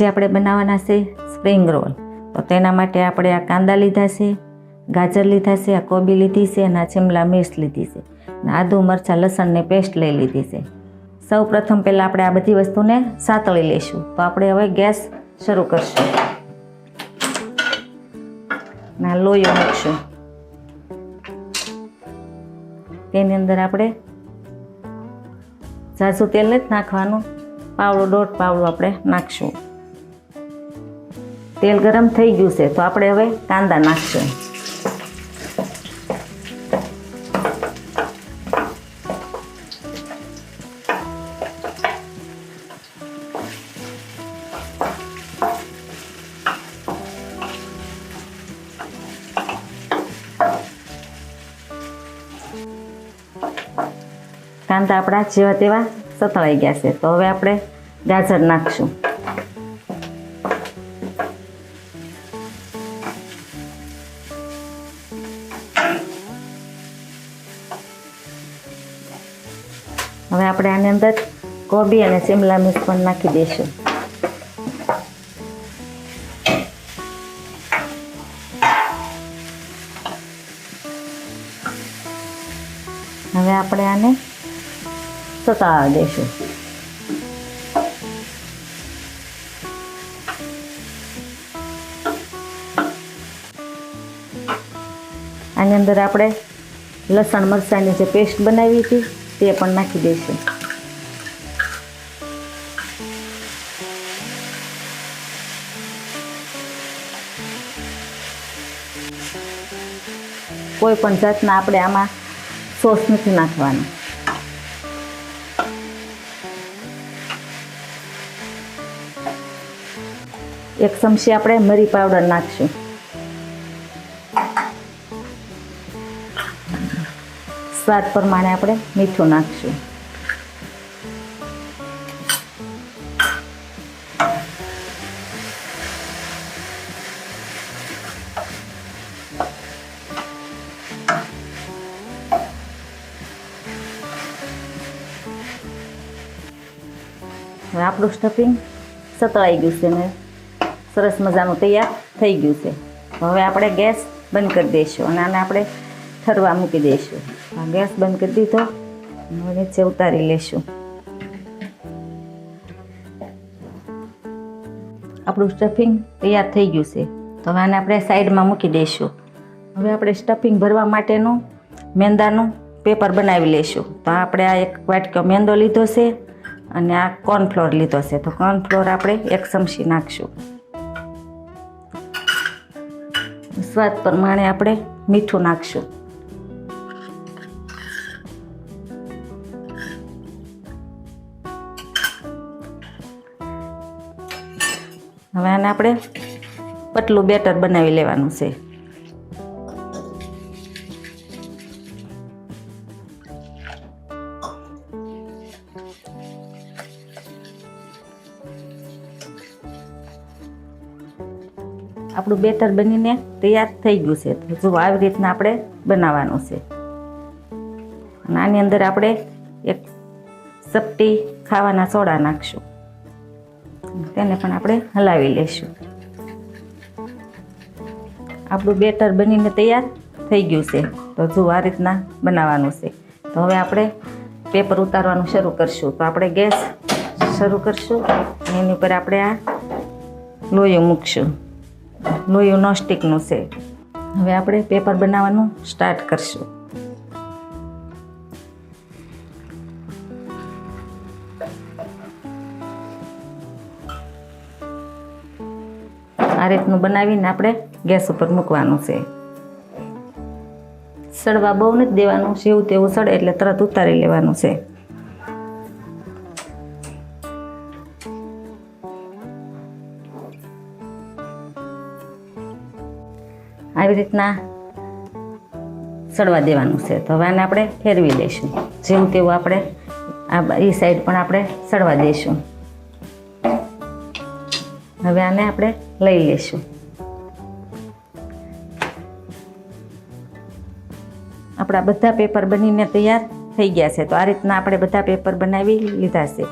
આજે આપણે બનાવવાના છે સ્પ્રિંગ રોલ તો તેના માટે આપણે આ કાંદા લીધા છે, ગાજર લીધા છે, આ કોબી લીધી છે અને આ શિમલા મિર્ચ લીધી છે. અને આદુ, મરચાં લસણની પેસ્ટ લઈ લીધી છે. સૌ પ્રથમ પહેલાં આપણે આ બધી વસ્તુને સાતળી લઈશું. તો આપણે હવે ગેસ શરૂ કરશું. ના લોહીઓ મૂકશું. તેની અંદર આપણે ઝાઝું તેલ જ નાખવાનું. પાવડો, દોઢ પાવડો આપણે નાખશું. તેલ ગરમ થઈ ગયું છે. તો આપણે હવે કાંદા નાખશું. કાંદા આપણા જેવા તેવા સતળાઈ ગયા છે. તો હવે આપણે ગાજર નાખશું. આપણે આની અંદર કોબી અને શિમલા મિર્ચ પણ નાખી દઈશું. હવે આપણે આને સતાવા દઈશું. આની અંદર આપણે લસણ, મરચાંની જે પેસ્ટ બનાવી હતી તે પણ નાખી દઈશું. કોઈ પણ જાતના આપણે આમાં સોસ નથી નાખવાનો. એક ચમચી આપણે મરી પાવડર નાખશું. સ્વાદ પ્રમાણે આપણે મીઠું નાખશું. હવે આપણું સ્ટફિંગ સતળાઈ ગયું છે ને. સરસ મજાનું તૈયાર થઈ ગયું છે. હવે આપણે ગેસ બંધ કરી દઈશું અને આને આપણે ઠરવા મૂકી દઈશું. આ ગેસ બંધ કરી દીધો નીચે ઉતારી લઈશું. આપણું સ્ટફિંગ તૈયાર થઈ ગયું છે. તો હવે આને આપણે સાઈડમાં મૂકી દઈશું. હવે આપણે સ્ટફિંગ ભરવા માટેનું મેંદાનું પેપર બનાવી લઈશું. તો આપણે આ એક વાટકો મેંદો લીધો છે. અને આ કોર્નફ્લોર લીધો છે. તો કોર્નફ્લોર આપણે એક ચમચી નાખશું. સ્વાદ પ્રમાણે આપણે મીઠું નાખશું. હવે આને આપણે પતલું બેટર બનાવી લેવાનું છે. આપણું બેટર બનીને તૈયાર થઈ ગયું છે. તો જો આવી રીતના આપણે બનાવવાનું છે. અને આની અંદર આપણે એક ચપટી ખાવાના સોડા નાખશું. તેને પણ આપણે હલાવી લઈશું આપણું બેટર બનીને તૈયાર થઈ ગયું છે. તો જો આ રીતના બનાવવાનું છે. તો હવે આપણે પેપર ઉતારવાનું શરૂ કરશું. તો આપણે ગેસ શરૂ કરશું. એની ઉપર આપણે આ લોહીઓ મૂકશું. લોહીઓ નોસ્ટિકનું છે. હવે આપણે પેપર બનાવવાનું સ્ટાર્ટ કરશું. આ રીતનું બનાવીને આપણે ગેસ ઉપર મૂકવાનું છે. સડવા બહુ નથી દેવાનું, જેવું તેવું સડે એટલે તરત ઉતારી લેવાનું છે. આવી રીતના સડવા દેવાનું છે. તો હવે આને આપણે ફેરવી લઈશું જેવું તેવું આપણે આ એ સાઈડ પણ આપણે સડવા દઈશું. હવે આને આપણે લઈ લઈશું. આપણા બધા પેપર બનીને તૈયાર થઈ ગયા છે. તો આ રીતના આપણે બધા પેપર બનાવી લીધા છે.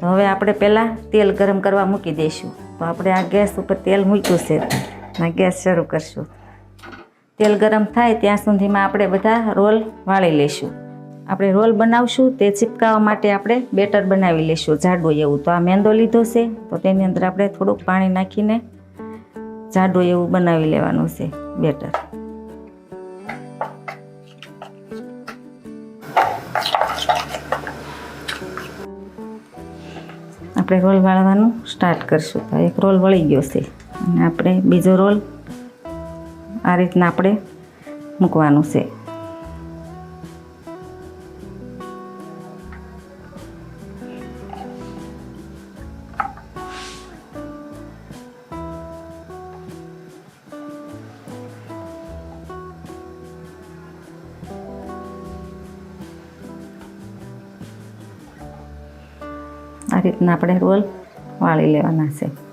તો હવે આપણે પહેલાં તેલ ગરમ કરવા મૂકી દઈશું. તો આપણે આ ગેસ ઉપર તેલ મૂક્યું છે. અને ગેસ શરૂ કરશું. તેલ ગરમ થાય ત્યાં સુધીમાં આપણે બધા રોલ વાળી લઈશું. આપણે રોલ બનાવશું, તે ચીપકાવા માટે આપણે બેટર બનાવી લઈશું જાડું એવું. તો આ મેંદો લીધો છે, તો તેની અંદર આપણે થોડુંક પાણી નાખીને જાડું એવું બનાવી લેવાનું છે, બેટર. આપણે રોલ વાળવાનું સ્ટાર્ટ કરશું. તો એક રોલ વળી ગયો છે. આપણે બીજો રોલ આ રીતના આપણે મૂકવાનું છે. આ રીતના આપણે રોલ વાળી લેવાના છે.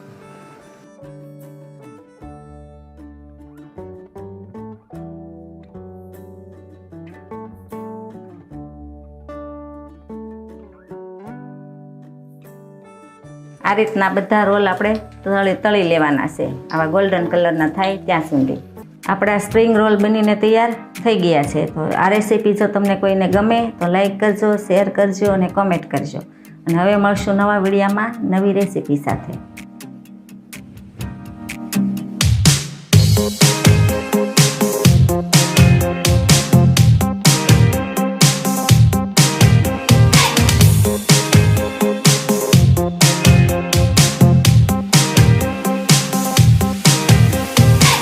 આ રીતના બધા રોલ આપણે તળી તળી લેવાના છે. આવા ગોલ્ડન કલરના થાય ત્યાં સુધી. આપણા સ્પ્રિંગ રોલ બનીને તૈયાર થઈ ગયા છે. તો આ રેસીપી જો તમને કોઈને ગમે તો લાઈક કરજો શેર કરજો અને કોમેન્ટ કરજો. અને હવે મળશું નવા વિડીયામાં નવી રેસીપી સાથે.